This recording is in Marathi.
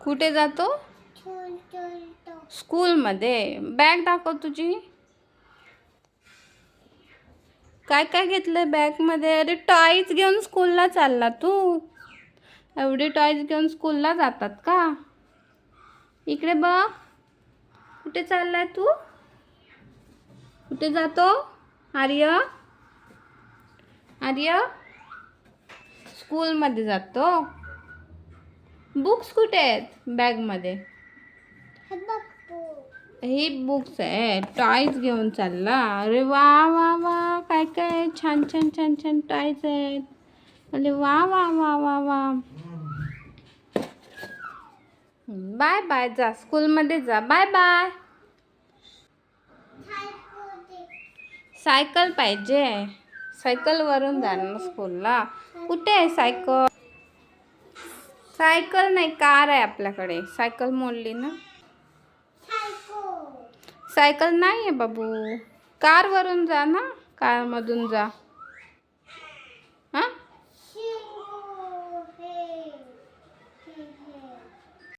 कुठे जातो? स्कूलमध्ये. बॅग दाखव तुझी. काय काय घेतलंय बॅगमध्ये? अरे टॉईज घेऊन स्कूलला चालला तू. एवढे टॉईज घेऊन स्कूलला जातात का? इकडे बघ. कुठे चाललाय तू? कुठे जातो? आर्य? आर्य? स्कूलमध्ये जातो. बुक्स कुठे आहेत बॅगमध्ये? ही बुक्स. आहे. टॉईज घेऊन चालला. अरे वा वा वा. काय काय छान छान छान छान टॉईज आहेत. अरे वा वा वा वा वा. Bye bye. जा स्कूलमध्ये जा. Bye bye. सायकल पाहिजे. सायकलवरून जाणार स्कूलला कुठे आहे सायकल? सायकल नाही कार आहे आपल्याकडे. सायकल मोडली ना? सायकल. नाही आहे बाबू. कारवरून जा ना कारमधून जा.